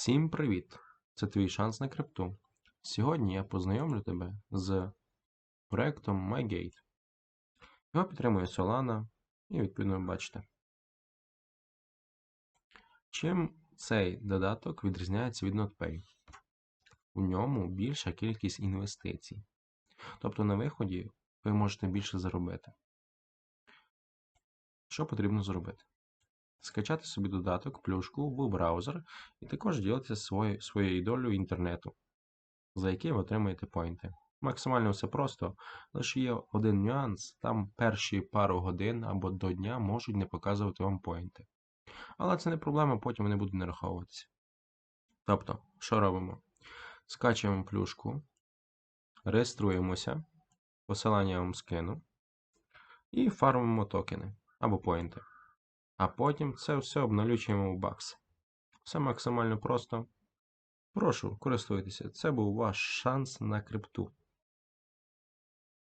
Всім привіт! Це твій шанс на крипту. Сьогодні я познайомлю тебе з проектом MyGate. Його підтримує Solana і, відповідно, бачите. Чим цей додаток відрізняється від NotPay? У ньому більша кількість інвестицій. Тобто на виході ви можете більше заробити. Що потрібно зробити? Скачати собі додаток, плюшку в браузер і також ділитися своєю, своєю долею інтернету, за який ви отримаєте поінти. Максимально все просто, лише є один нюанс, там перші пару годин або до дня можуть не показувати вам поінти. Але це не проблема, потім вони будуть нараховуватися. Тобто, що робимо? Скачуємо плюшку, реєструємося, посилання я вам скину, і фармимо токени або поінти. А потім це все обналючуємо в бакси. Все максимально просто. Прошу, користуйтеся. Це був ваш шанс на крипту.